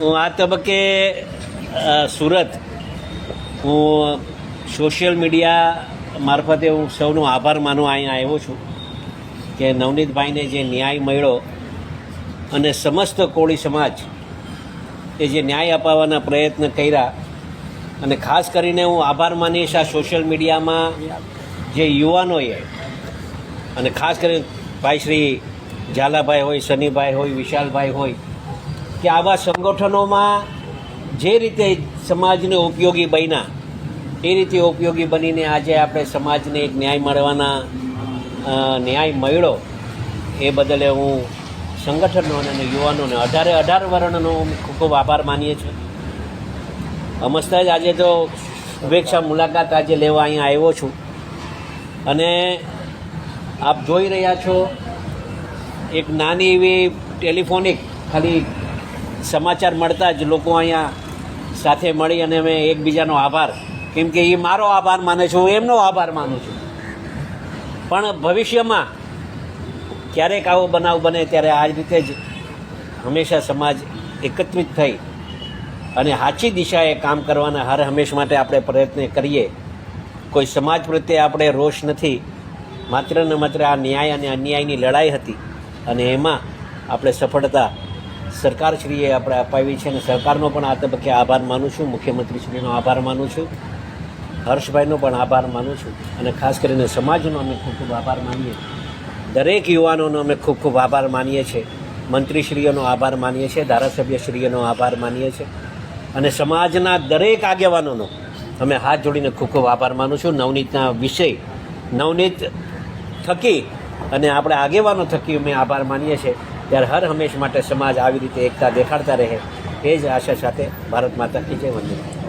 હું આ તબક્કે સુરત, હું સોશિયલ મીડિયા મારફતે હું સૌનો આભાર માનવા અહીંયા આવ્યો છું કે નવનીતભાઈને જે ન્યાય મળ્યો અને સમસ્ત કોળી સમાજ એ જે ન્યાય અપાવવાના પ્રયત્ન કર્યા અને ખાસ કરીને હું આભાર માનીશ આ સોશિયલ મીડિયામાં જે યુવાનોએ અને ખાસ કરીને ભાઈ શ્રી ઝાલાભાઈ હોય, સનીભાઈ હોય, વિશાલભાઈ હોય કે આવા સંગઠનોમાં જે રીતે સમાજને ઉપયોગી બન્યા, એ રીતે ઉપયોગી બનીને આજે આપણે સમાજને એક ન્યાય મળવાના ન્યાય મળ્યો, એ બદલે હું સંગઠનો અને યુવાનોને અઢારે અઢાર વર્ણનો ખૂબ ખૂબ આભાર માનીએ છીએ અમસ્ત જ આજે તો શુભેચ્છા મુલાકાત આજે લેવા અહીંયા આવ્યો છું. અને આપ જોઈ રહ્યા છો, એક નાની એવી ટેલિફોનિક ખાલી સમાચાર મળતા જ લોકો અહીંયા સાથે મળી અને અમે એકબીજાનો આભાર. કેમ કે એ મારો આભાર માને છે, હું એમનો આભાર માનું છું. પણ ભવિષ્યમાં ક્યારેક આવો બનાવ બને ત્યારે આ રીતે જ હંમેશા સમાજ એકત્રિત થઈ અને સાચી દિશાએ કામ કરવાના હર હંમેશ માટે આપણે પ્રયત્ન કરીએ. કોઈ સમાજ પ્રત્યે આપણે રોષ નથી. માત્ર ને માત્ર આ ન્યાય અને અન્યાયની લડાઈ હતી અને એમાં આપણે સફળતા સરકારશ્રીએ આપણે અપાવી છે અને સરકારનો પણ આ તબક્કે આભાર માનું છું. મુખ્યમંત્રીશ્રીનો આભાર માનું છું. હર્ષભાઈનો પણ આભાર માનું છું. અને ખાસ કરીને સમાજનો અમે ખૂબ ખૂબ આભાર માનીએ દરેક યુવાનોનો અમે ખૂબ ખૂબ આભાર માનીએ છીએ. મંત્રીશ્રીઓનો આભાર માનીએ છીએ. ધારાસભ્યશ્રીઓનો આભાર માનીએ છીએ. અને સમાજના દરેક આગેવાનોનો અમે હાથ જોડીને ખૂબ ખૂબ આભાર માનું છું. નવનીતના વિષય, નવનીત થકી અને આપણે આગેવાનો થકી અમે આભાર માનીએ છીએ. ત્યારે હર હંમેશ માટે સમાજ આવી રીતે એકતા દેખાડતા રહે, એ જ આશા સાથે ભારત માતા કી જય વંદે.